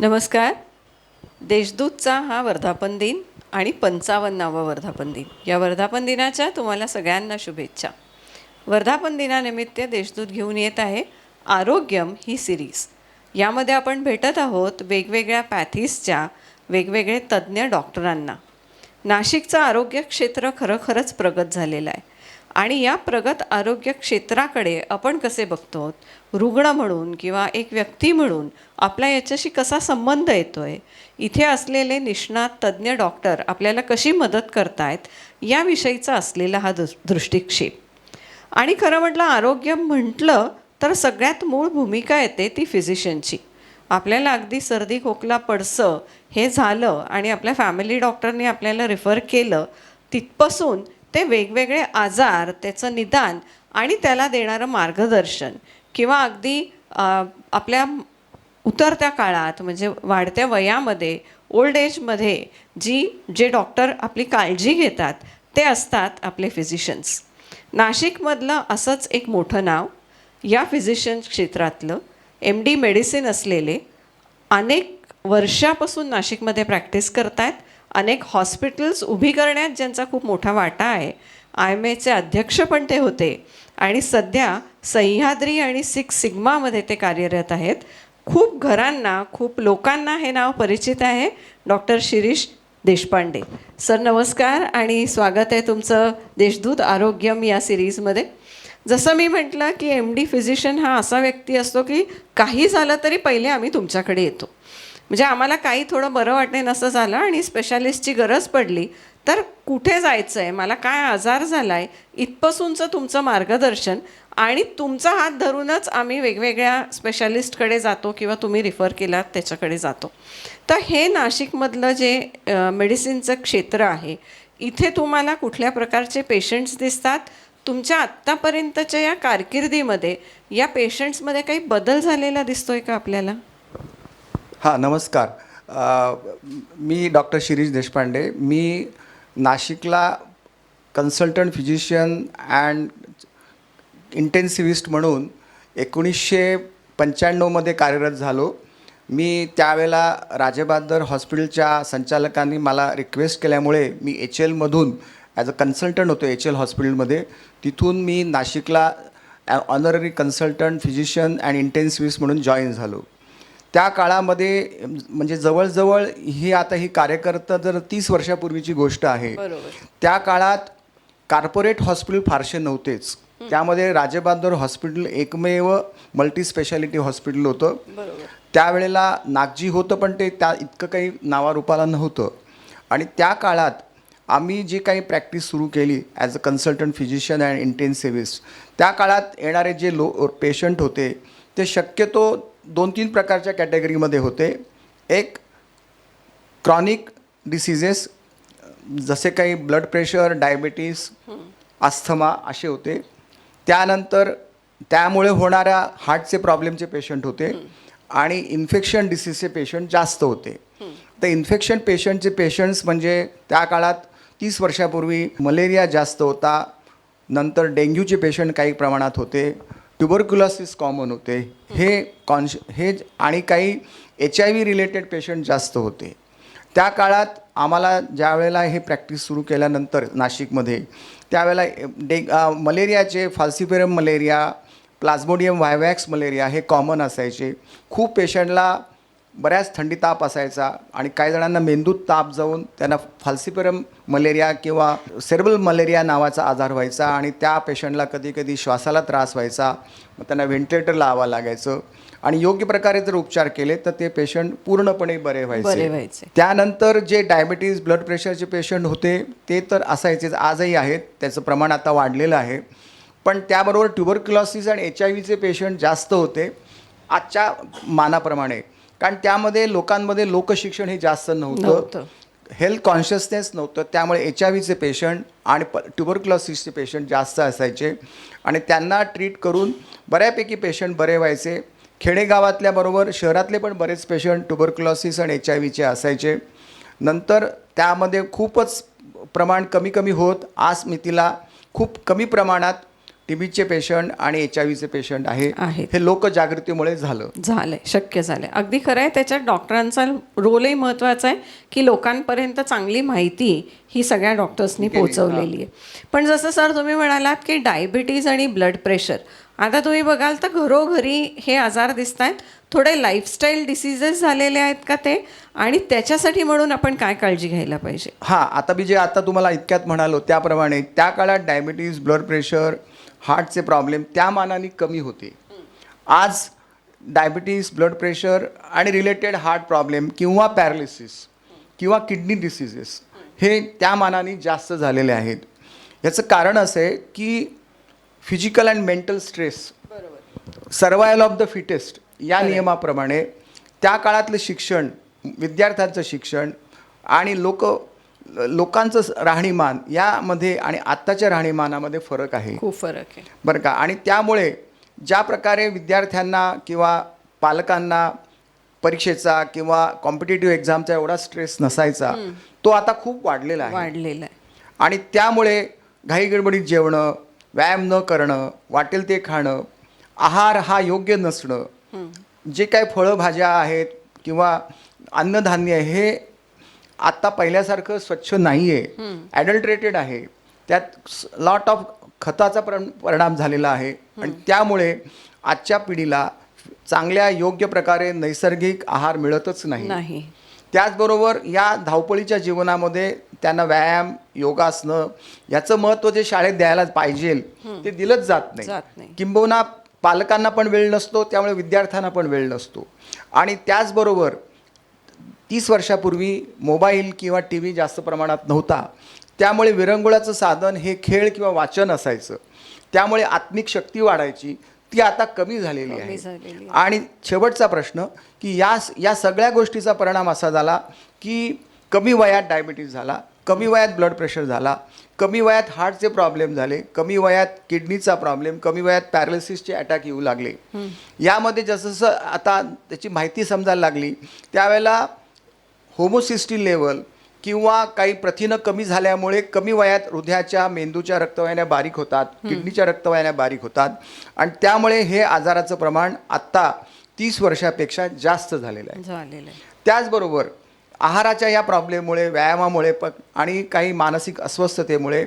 नमस्कार. देशदूतचा हा वर्धापन दिन आणि पंचावन्नावा वर्धापन दिन. या वर्धापन दिनाच्या तुम्हाला सगळ्यांना शुभेच्छा. वर्धापन दिनानिमित्त देशदूत घेऊन येत आहे आरोग्यम ही सिरीज. यामध्ये आपण भेटत आहोत वेगवेगळ्या पॅथीसच्या वेगवेगळे तज्ज्ञ डॉक्टरांना. नाशिकचं आरोग्य क्षेत्र खरोखरच प्रगत झालेलं आहे. आणि या प्रगत आरोग्य क्षेत्राकडे आपण कसे बघतो? रुग्ण म्हणून किंवा एक व्यक्ती म्हणून आपला याच्याशी कसा संबंध येतो आहे इथे असलेले निष्णात तज्ज्ञ डॉक्टर आपल्याला कशी मदत करतायत? याविषयीचा असलेला हा दृ दृष्टिक्षेप. आणि खरं म्हटलं आरोग्य म्हटलं तर सगळ्यात मूळ भूमिका येते ती फिजिशियनची. आपल्याला अगदी सर्दी खोकला पडसं हे झालं आणि आपल्या फॅमिली डॉक्टरने आपल्याला रिफर केलं तिथपासून ते वेगवेगळे आजार त्याचं निदान आणि त्याला देणारं मार्गदर्शन. किंवा अगदी आपल्या उतरत्या काळात म्हणजे वाढत्या वयामध्ये ओल्ड एजमध्ये जी जे डॉक्टर आपली काळजी घेतात ते असतात आपले फिजिशियन्स नाशिकमधलं असंच एक मोठं नाव या फिजिशियन क्षेत्रातलं एम डी मेडिसिन असलेले अनेक वर्षापासून नाशिकमध्ये प्रॅक्टिस करत आहेत अनेक हॉस्पिटल्स उभी करण्यात ज्यांचा खूप मोठा वाटा आहे. आय एम एचे अध्यक्ष पण ते होते. आणि सध्या सह्याद्री आणि सिक्स सिग्मामध्ये ते कार्यरत आहेत. खूप घरांना खूप लोकांना हे नाव परिचित आहे. डॉक्टर शिरीष देशपांडे. सर नमस्कार आणि स्वागत आहे तुमचं देशदूत आरोग्यम या सिरीजमध्ये. जसं मी म्हटलं की एम डी फिजिशियन हा असा व्यक्ती असतो की काही झालं तरी पहिले आम्ही तुमच्याकडे येतो. म्हणजे आम्हाला काही थोडं बरं वाटणे नसं झालं आणि स्पेशालिस्टची गरज पडली. तर कुठे जायचं आहे मला काय आजार झाला आहे इथपासूनचं तुमचं मार्गदर्शन आणि तुमचा हात धरूनच आम्ही वेगवेगळ्या स्पेशालिस्टकडे जातो किंवा तुम्ही रिफर केलात त्याच्याकडे जातो. तर हे नाशिकमधलं जे मेडिसिनचं क्षेत्र आहे इथे तुम्हाला कुठल्या प्रकारचे पेशंट्स दिसतात? तुमच्या आत्तापर्यंतच्या या कारकिर्दीमध्ये या पेशंट्समध्ये काही बदल झालेला दिसतोय का आपल्याला? हां नमस्कार. अ, मी डॉक्टर शिरीष देशपांडे. मी नाशिकला कन्सल्टंट फिजिशियन अँड इंटेन्सिव्हिस्ट म्हणून एकोणीसशे पंच्याण्णवमध्ये कार्यरत झालो. मी त्यावेळेला राजेबहादर हॉस्पिटलच्या संचालकांनी मला रिक्वेस्ट केल्यामुळे मी एच एलमधून ॲज अ कन्सल्टंट होतो एच एल हॉस्पिटलमध्ये. तिथून मी नाशिकला honorary consultant physician and intensivist म्हणून जॉईन झालो. त्या काळामध्ये म्हणजे जवळजवळ ही आता ही कार्यकर्ता जर तीस वर्षापूर्वीची गोष्ट आहे त्या काळात कार्पोरेट हॉस्पिटल फारसे नव्हतेच. त्यामध्ये राजेबहादूर हॉस्पिटल एकमेव मल्टी स्पेशालिटी हॉस्पिटल होतं. त्यावेळेला नागजी होतं पण ते त्या इतकं काही नावारूपाला नव्हतं. आणि त्या काळात आम्ही जी काही प्रॅक्टिस सुरू केली as a consultant physician and intensivist त्या काळात येणारे जे लो पेशंट होते ते शक्यतो दोन तीन प्रकारच्या कॅटेगरीमध्ये होते. एक क्रॉनिक डिसिजेस जसे काही ब्लड प्रेशर डायबिटीस अस्थमा असे होते. त्यानंतर त्यामुळे होणाऱ्या हार्टचे प्रॉब्लेमचे पेशंट होते आणि इन्फेक्शन डिसीजचे पेशंट जास्त होते. तर इन्फेक्शन पेशंटचे पेशंट्स म्हणजे त्या काळात तीस वर्षापूर्वी मलेरिया जास्त होता. नंतर डेंग्यूचे पेशंट काही प्रमाणात होते. ट्युबरक्युलॉसिस कॉमन होते. हे कॉन्श हे आणि काही H I V related patient जास्त होते. त्या काळात आम्हाला ज्या वेळेला हे प्रॅक्टिस सुरू केल्यानंतर नाशिकमध्ये त्यावेळेला डे मलेरियाचे falciparum malaria plasmodium vivax malaria हे कॉमन असायचे. खूप पेशंटला बऱ्याच थंडी ताप असायचा आणि काही जणांना मेंदूत ताप जाऊन त्यांना फाल्सिफेरम मलेरिया किंवा सेरेबल मलेरिया नावाचा आजार व्हायचा आणि त्या पेशंटला कधी कधी श्वासाला त्रास व्हायचा. मग त्यांना व्हेंटिलेटर लावावं लागायचं. आणि योग्य प्रकारे जर उपचार केले तर ते पेशंट पूर्णपणे बरे व्हायचे. त्यानंतर जे डायबिटीज ब्लड प्रेशरचे पेशंट होते ते तर असायचेच. आजही आहेत. त्याचं प्रमाण आता वाढलेलं आहे. पण त्याबरोबर ट्युबरक्युलॉसिस आणि एच आय व्हीचे पेशंट जास्त होते. आजच्या मानाप्रमाणे. कारण त्यामध्ये लोकांमध्ये लोकशिक्षण हे जास्त नव्हतं. हेल्थ कॉन्शियसनेस नव्हतं. त्यामुळे एच आय व्हीचे पेशंट आणि प ट्युबरक्युलॉसिसचे पेशंट जास्त असायचे. आणि त्यांना ट्रीट करून बऱ्यापैकी पेशंट बरे व्हायचे. खेडेगावातल्या बरोबर शहरातले पण बरेच पेशंट ट्युबरक्युलॉसिस आणि एच आय व्हीचे असायचे. नंतर त्यामध्ये खूपच प्रमाण कमी कमी होत. आज मितीला खूप कमी प्रमाणात टीबीचे पेशंट आणि एच आय व्हीचे पेशंट आहे. आहेत. हे लोकजागृतीमुळे झालं. झालंय शक्य झालंय. अगदी खरं आहे त्याच्यात डॉक्टरांचा रोलही महत्त्वाचा आहे की लोकांपर्यंत चांगली माहिती ही सगळ्या डॉक्टर्सनी पोहोचवलेली आहे. पण जसं सर तुम्ही म्हणालात की डायबिटीज आणि ब्लड प्रेशर आता तुम्ही बघाल तर घरोघरी हे आजार दिसत आहेत थोडे लाईफस्टाईल डिसिजेस झालेले आहेत का ते? आणि त्याच्यासाठी म्हणून आपण काय काळजी घ्यायला पाहिजे? हां आता मी जे आता तुम्हाला इतक्यात म्हणालो त्याप्रमाणे त्या काळात डायबिटीज ब्लड प्रेशर हार्टचे प्रॉब्लेम त्या मानाने कमी होते. आज डायबिटीज ब्लड प्रेशर आणि रिलेटेड हार्ट प्रॉब्लेम किंवा पॅरालिसिस किंवा किडनी डिसिजेस हे त्या मानाने जास्त झालेले आहेत. याचं कारण असं आहे की physical and mental stress survival of the fittest या नियमाप्रमाणे त्या काळातलं शिक्षण विद्यार्थ्यांचं शिक्षण आणि लोक लोकांचं राहणीमान यामध्ये आणि आत्ताच्या राहणीमानामध्ये फरक आहे. खूप फरक आहे. बरं का? आणि त्यामुळे ज्या प्रकारे विद्यार्थ्यांना किंवा पालकांना परीक्षेचा किंवा कॉम्पिटेटिव्ह एक्झामचा एवढा स्ट्रेस नसायचा तो आता खूप वाढलेला आहे. वाढलेलं आहे. आणि त्यामुळे घाईगडबडीत जेवणं व्यायाम न करणं वाटेल ते खाणं आहार हा योग्य नसणं जे काय फळं भाज्या आहेत किंवा अन्नधान्य हे आत्ता पहिल्यासारखं स्वच्छ नाही आहे ॲडल्ट्रेटेड आहे. त्यात लॉट ऑफ खताचा पर परिणाम झालेला आहे. आणि त्यामुळे आजच्या पिढीला चांगल्या योग्य प्रकारे नैसर्गिक आहार मिळतच नाही. त्याचबरोबर या धावपळीच्या जीवनामध्ये त्यांना व्यायाम योगासनं याचं महत्त्व जे शाळेत द्यायला पाहिजे ते दिलंच जात नाही. किंबहुना पालकांना पण वेळ नसतो त्यामुळे विद्यार्थ्यांना पण वेळ नसतो. आणि त्याचबरोबर तीस वर्षापूर्वी मोबाईल किंवा टी व्ही जास्त प्रमाणात नव्हता. त्यामुळे विरंगुळाचं साधन हे खेळ किंवा वाचन असायचं. त्यामुळे आत्मिक शक्ती वाढायची ती आता कमी झालेली आहे. आणि शेवटचा प्रश्न की या या सगळ्या गोष्टीचा परिणाम असा झाला की कमी वयात डायबिटीज झाला कमी वयात ब्लड प्रेशर झाला कमी वयात हार्टचे प्रॉब्लेम झाले कमी वयात किडनीचा प्रॉब्लेम कमी वयात पॅरालिसिसचे अटॅक येऊ लागले. यामध्ये जसं जसं आता त्याची माहिती समजायला लागली त्यावेळेला होमोसिस्टी लेवल किंवा काही प्रथिनं कमी झाल्यामुळे कमी वयात हृदयाच्या मेंदूच्या रक्तवाहिन्या बारीक होतात किडनीच्या रक्तवाहिन्या बारीक होतात. आणि त्यामुळे हे आजाराचं प्रमाण आत्ता तीस वर्षापेक्षा जास्त झालेलं आहे. झालेलं आहे. त्याचबरोबर आहाराच्या या प्रॉब्लेममुळे व्यायामामुळे प आणि काही मानसिक अस्वस्थतेमुळे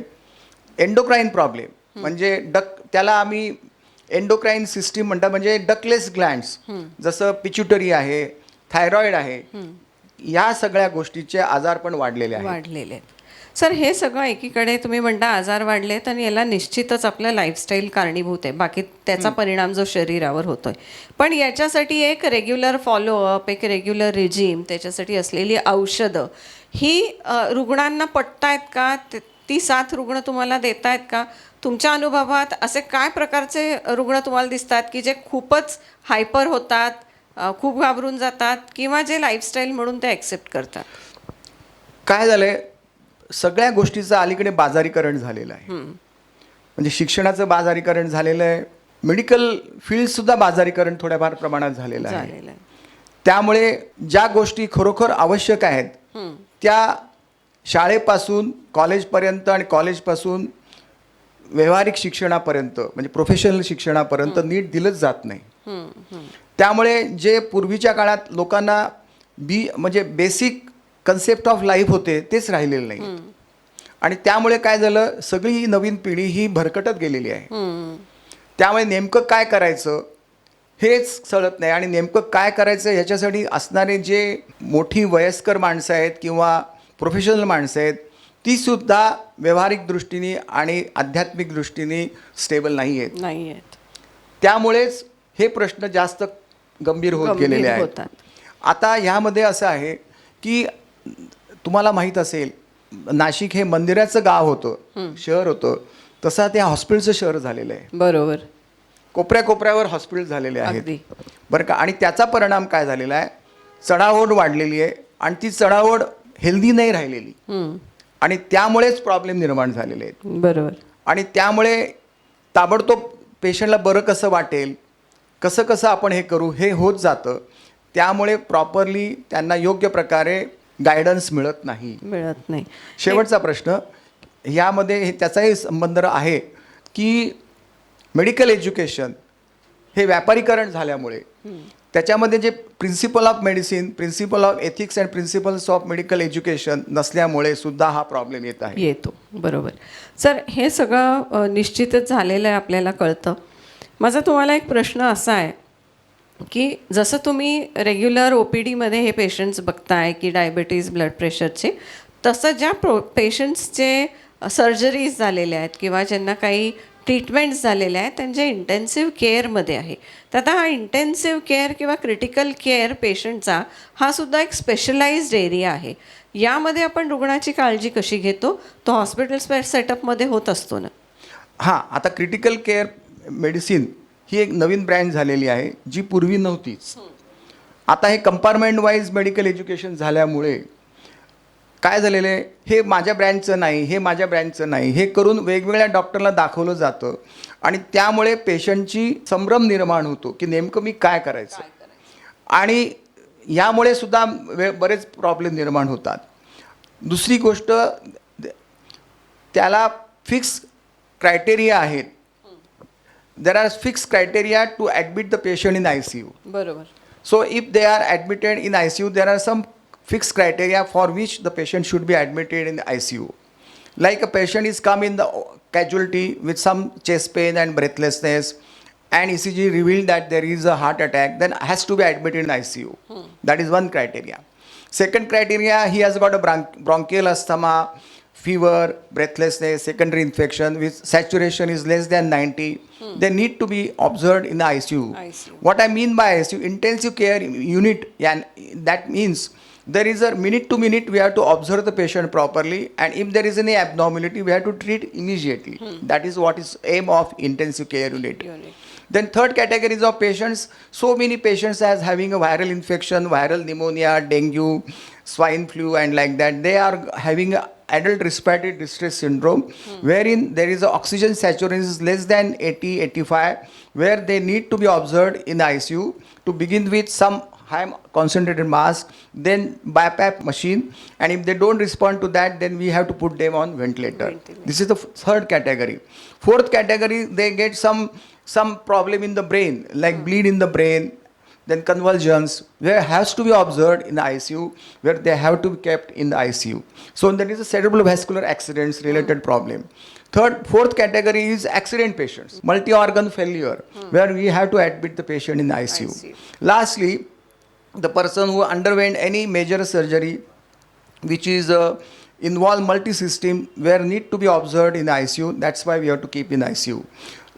एन्डोक्राईन प्रॉब्लेम म्हणजे डक त्याला आम्ही एन्डोक्राईन सिस्टीम म्हणतात म्हणजे डकलेस ग्लँड्स जसं पिच्युटरी आहे थायरॉइड आहे या सगळ्या गोष्टीचे आजार पण वाढलेले आहेत. वाढलेले आहेत. सर हे सगळं एकीकडे तुम्ही म्हणता आजार वाढलेत आणि याला निश्चितच आपलं लाईफस्टाईल कारणीभूत आहे. बाकी त्याचा परिणाम जो शरीरावर होतोय. पण याच्यासाठी एक रेग्युलर फॉलोअप एक रेग्युलर रिजिम त्याच्यासाठी असलेली औषधं ही रुग्णांना पटतायत का? ते- साथ रुग्ण तुम्हाला देत आहेत का? तुमच्या अनुभवात असे काय प्रकारचे रुग्ण तुम्हाला दिसतात की जे खूपच हायपर होतात खूप घाबरून जातात किंवा जे लाईफस्टाईल म्हणून ते ॲक्सेप्ट करतात. काय झालंय? सगळ्या गोष्टीचं अलीकडे बाजारीकरण झालेलं आहे. म्हणजे शिक्षणाचं बाजारीकरण झालेलं आहे. मेडिकल फील्डसुद्धा बाजारीकरण थोड्याफार प्रमाणात झालेलं आहे. आहे. त्यामुळे ज्या गोष्टी खरोखर आवश्यक आहेत. त्या शाळेपासून कॉलेजपर्यंत आणि कॉलेजपासून व्यावहारिक शिक्षणापर्यंत म्हणजे प्रोफेशनल शिक्षणापर्यंत नीट दिलंच जात नाही. त्यामुळे जे पूर्वीच्या काळात लोकांना बी म्हणजे बेसिक कन्सेप्ट ऑफ लाईफ होते तेच राहिलेलं नाही. आणि त्यामुळे काय झालं सगळी ही नवीन पिढी ही भरकटत गेलेली आहे. त्यामुळे नेमकं काय करायचं हेच कळत नाही. आणि नेमकं काय करायचं ह्याच्यासाठी असणारे जे मोठी वयस्कर माणसं आहेत किंवा प्रोफेशनल माणसं आहेत तीसुद्धा व्यावहारिक दृष्टीने आणि आध्यात्मिक दृष्टीने स्टेबल नाही आहेत. नाही आहेत. त्यामुळेच हे प्रश्न जास्त गंभीर होत गंभीर गेलेले आहेत. होतात. आता ह्यामध्ये असं आहे की तुम्हाला माहीत असेल नाशिक हे मंदिराचं गाव होतं शहर होतं तसं ते हॉस्पिटलचं शहर झालेलं आहे. बरोबर. कोपऱ्या कोपऱ्यावर हॉस्पिटल झालेले अगदी. आहेत बरं का? आणि त्याचा परिणाम काय झालेला आहे? चढाओढ वाढलेली आहे आणि ती चढाओढ हेल्दी नाही राहिलेली. हम्म. आणि त्यामुळेच प्रॉब्लेम निर्माण झालेले आहेत. बरोबर. आणि त्यामुळे ताबडतोब पेशंटला बरं कसं वाटेल कसं कसं आपण हे करू हे होत जातं त्यामुळे प्रॉपरली त्यांना योग्य प्रकारे गायडन्स मिळत नाही. मिळत नाही. शेवटचा प्रश्न ह्यामध्ये हे त्याचाही संबंध आहे की मेडिकल एज्युकेशन हे व्यापारीकरण झाल्यामुळे त्याच्यामध्ये जे principle of medicine principle of ethics and principles of medical education नसल्यामुळे सुद्धा हा प्रॉब्लेम येत आहे. येतो. बरोबर. सर हे सगळं निश्चितच झालेलं आहे आपल्याला कळतं. माझा तुम्हाला एक प्रश्न असा आहे की जसं तुम्ही रेग्युलर ओ पी डीमध्ये हे पेशंट्स बघताय की डायबिटीज ब्लड प्रेशरचे तसं ज्या प्रो पेशंट्सचे सर्जरीज झालेल्या आहेत किंवा ज्यांना काही ट्रीटमेंट्स झालेल्या आहेत त्यांच्या इंटेन्सिव्ह केअरमध्ये आहे. तर आता हा इंटेन्सिव्ह केअर किंवा क्रिटिकल केअर पेशंटचा हा सुद्धा एक स्पेशलाइज्ड एरिया आहे. यामध्ये आपण रुग्णाची काळजी कशी घेतो? तो हॉस्पिटल सेटअपमध्ये होत असतो ना. हां आता क्रिटिकल केअर मेडिसिन ही एक नवीन ब्रँच झालेली आहे जी पूर्वी नव्हतीच आता हे कंपार्टमेंट वाईज मेडिकल एज्युकेशन झाल्यामुळे काय झालेलं आहे? हे माझ्या ब्रँचचं नाही हे माझ्या ब्रँचचं नाही हे करून वेगवेगळ्या डॉक्टरला दाखवलं जातं. आणि त्यामुळे पेशंटची संभ्रम निर्माण होतो की नेमकं मी काय करायचं? आणि यामुळे सुद्धा वे बरेच प्रॉब्लेम निर्माण होतात. दुसरी गोष्ट त्याला फिक्स क्रायटेरिया आहेत. there are fixed criteria to admit the patient in ICU. Barabar. So if they are admitted in ICU, there are some fixed criteria for which the patient should be admitted in the ICU. Like a patient is come in the casualty with some chest pain and breathlessness, and ECG revealed that there is a heart attack, then has to be admitted in ICU. Hmm. That is one criteria. Second criteria, he has got a bronchial asthma, fever, breathlessness, secondary infection with saturation is less than 90. Hmm. They need to be observed in the ICU. ICU. What I mean by ICU, intensive care unit, and that means there is a minute to minute we have to observe the patient properly, and if there is any abnormality, we have to treat immediately. Hmm. That is what is aim of intensive care unit. Unit. Then third categories of patients, so many patients as having a viral infection, viral pneumonia, dengue, swine flu, and like that. They are having a adult respiratory distress syndrome, wherein there is a oxygen saturation is less than 80, 85, where they need to be observed in the ICU to begin with some high concentrated mask, then BiPAP machine, and if they don't respond to that, then we have to put them on ventilator. Ventilator. This is the third category. Fourth category, they get some some problem in the brain, like hmm. bleed in the brain, then convulsions, where has to be observed in the ICU, where they have to be kept in the ICU. So there is a cerebral vascular accidents related problem. Third, fourth category is accident patients, multi-organ failure, where we have to admit the patient in the ICU. ICU. Lastly, the person who underwent any major surgery which is uh, involve multi-system where need to be observed in the ICU. That's why we have to keep in ICU.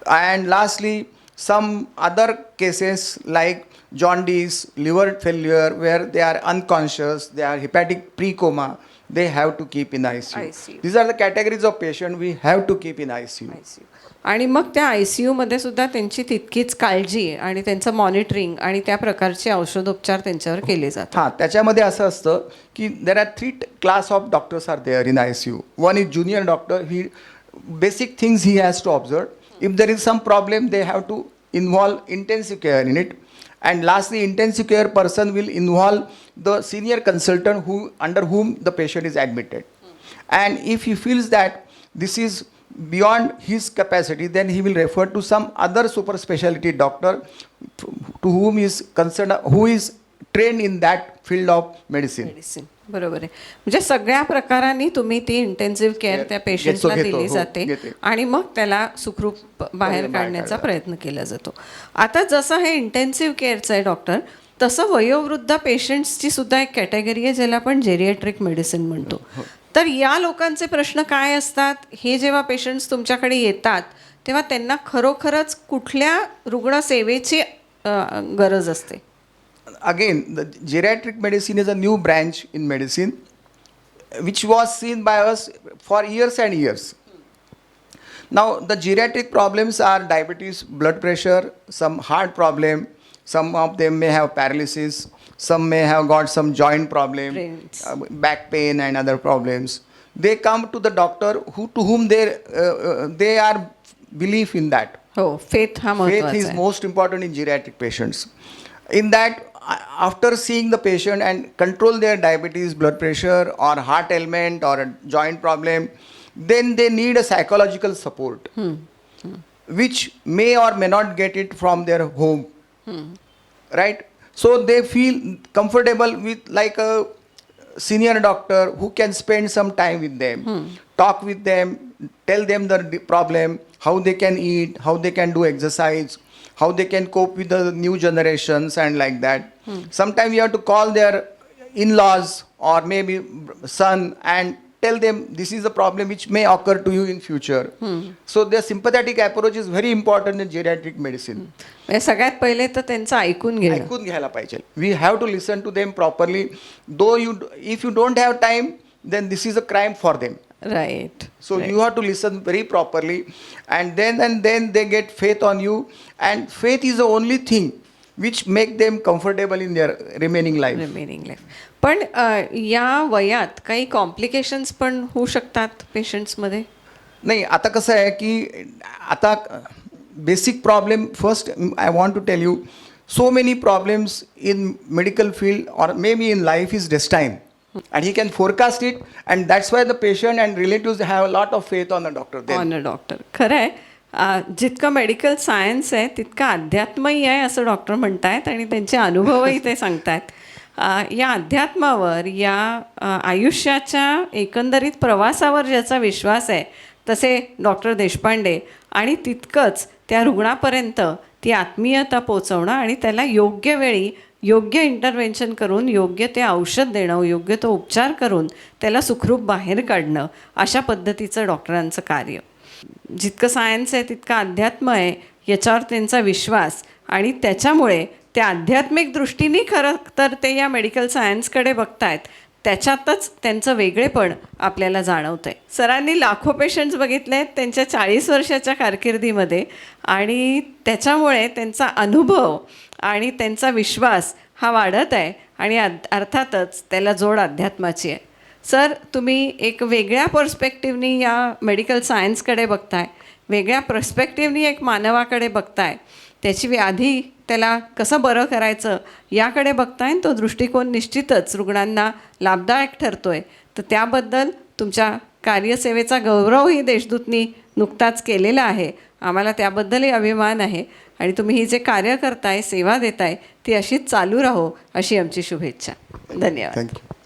And lastly, some other cases like jaundice, liver failure, where they are unconscious, they are hepatic pre-coma, they have to keep in ICU. ICU. These are the categories of patient we have to keep in ICU. ICU. आणि मग त्या I C यूमध्ये सुद्धा त्यांची तितकीच काळजी आणि त्यांचं monitoring आणि त्या प्रकारचे औषधोपचार त्यांच्यावर केले जातात हां त्याच्यामध्ये असं असतं की there are three class of doctors are there in I C U one is junior doctor he basic things he has to observe if there is some problem they have to involve intensive care in it And lastly, intensive care person will involve the senior consultant who under whom the patient is admitted. And if he feels that this is beyond his capacity, then he will refer to some other super specialty doctor to whom is concerned, who is trained in that field of medicine. medicine. बरोबर आहे. म्हणजे सगळ्या प्रकारांनी तुम्ही ती intensive care त्या पेशंटला घेतो, दिली हो, जाते घेते. आणि मग त्याला सुखरूप बाहेर काढण्याचा. प्रयत्न केला जातो. आता जसं हे इंटेन्सिव्ह केअरचं आहे डॉक्टर तसं वयोवृद्ध पेशंट्सची सुद्धा एक कॅटेगरी आहे ज्याला आपण जेरिएट्रिक मेडिसिन म्हणतो. तर या लोकांचे प्रश्न काय असतात? हे जेव्हा पेशंट्स तुमच्याकडे येतात तेव्हा त्यांना खरोखरच कुठल्या रुग्णसेवेची अ, गरज असते? again, the geriatric medicine is a new branch in medicine which was seen by us for years and years. Now, the geriatric problems are diabetes, blood pressure, some heart problem, some of them may have paralysis, some may have got some joint problem, uh, back pain and other problems. They come to the doctor who to whom they uh, uh they are belief in that. Oh, faith. Faith is most important in geriatric patients. In that, after seeing the patient and control their diabetes, blood pressure, or heart ailment, or a joint problem, then they need a psychological support. Hmm. Hmm. which may or may not get it from their home. Hmm. Right? So they feel comfortable with like a senior doctor who can spend some time with them talk with them tell them the problem how they can eat how they can do exercise how they can cope with the new generations and like that sometimes you have to call their in-laws or maybe son and tell them this is a problem which may occur to you in future so the sympathetic approach is very important in geriatric medicine म्हणजे सगळ्यात पहिले तर त्यांचं ऐकून घेणं ऐकून घ्यायला पाहिजे we have to listen to them properly though you if you don't have time then this is a crime for them right So you have to listen very properly, and then and then they get faith on you, and faith is the only thing which make them comfortable in their remaining life. Remaining life पण अ, या वयात काही complications पण होऊ शकतात पेशंट्समध्ये नाही आता कसं आहे की आता basic problem first I want to tell you so many problems in medical field और may be in life is destine and he can forecast it and that's why the patient and relative have a lot of faith on the doctor on a doctor खरं आहे अ, जितकं medical science आहे तितकं अध्यात्मही आहे असं doctor म्हणत आहेत आणि त्यांचे अनुभवही ते सांगतायत. आहेत या अध्यात्मावर या आयुष्याच्या एकंदरीत प्रवासावर ज्याचा विश्वास आहे तसे डॉक्टर देशपांडे आणि तितकंच त्या रुग्णापर्यंत ती आत्मीयता पोचवणं आणि त्याला योग्य वेळी योग्य इंटरव्हेन्शन करून योग्य ते औषध देणं योग्य तो उपचार करून त्याला सुखरूप बाहेर काढणं अशा पद्धतीचं डॉक्टरांचं कार्य. जितकं सायन्स आहे तितकं अध्यात्म आहे याच्यावर त्यांचा विश्वास. आणि त्याच्यामुळे ते आध्यात्मिक दृष्टीने खरं तर ते या मेडिकल सायन्सकडे बघतायत. त्याच्यातच त्यांचं वेगळेपण आपल्याला जाणवतं आहे सरांनी लाखो पेशंट्स बघितले आहेत त्यांच्या चाळीस वर्षाच्या कारकिर्दीमध्ये. आणि त्याच्यामुळे त्यांचा अनुभव आणि त्यांचा विश्वास हा वाढत आहे. आणि अर्थातच त्याला जोड अध्यात्माची आहे. सर तुम्ही एक वेगळ्या पर्स्पेक्टिव्हनी या मेडिकल सायन्सकडे बघताय. वेगळ्या पर्स्पेक्टिव्हनी एक मानवाकडे बघताय. त्याची व्याधी त्याला कसं बरं करायचं याकडे बघताय तो दृष्टिकोन निश्चितच रुग्णांना लाभदायक ठरतोय. तर त्याबद्दल तुमच्या कार्यसेवेचा गौरवही देशदूतनी नुकताच केलेला आहे. आम्हाला त्याबद्दलही अभिमान आहे. आणि तुम्ही ही जे कार्य करताय सेवा देताय ती अशीच चालू राहो अशी आमची शुभेच्छा. धन्यवाद. थँक्यू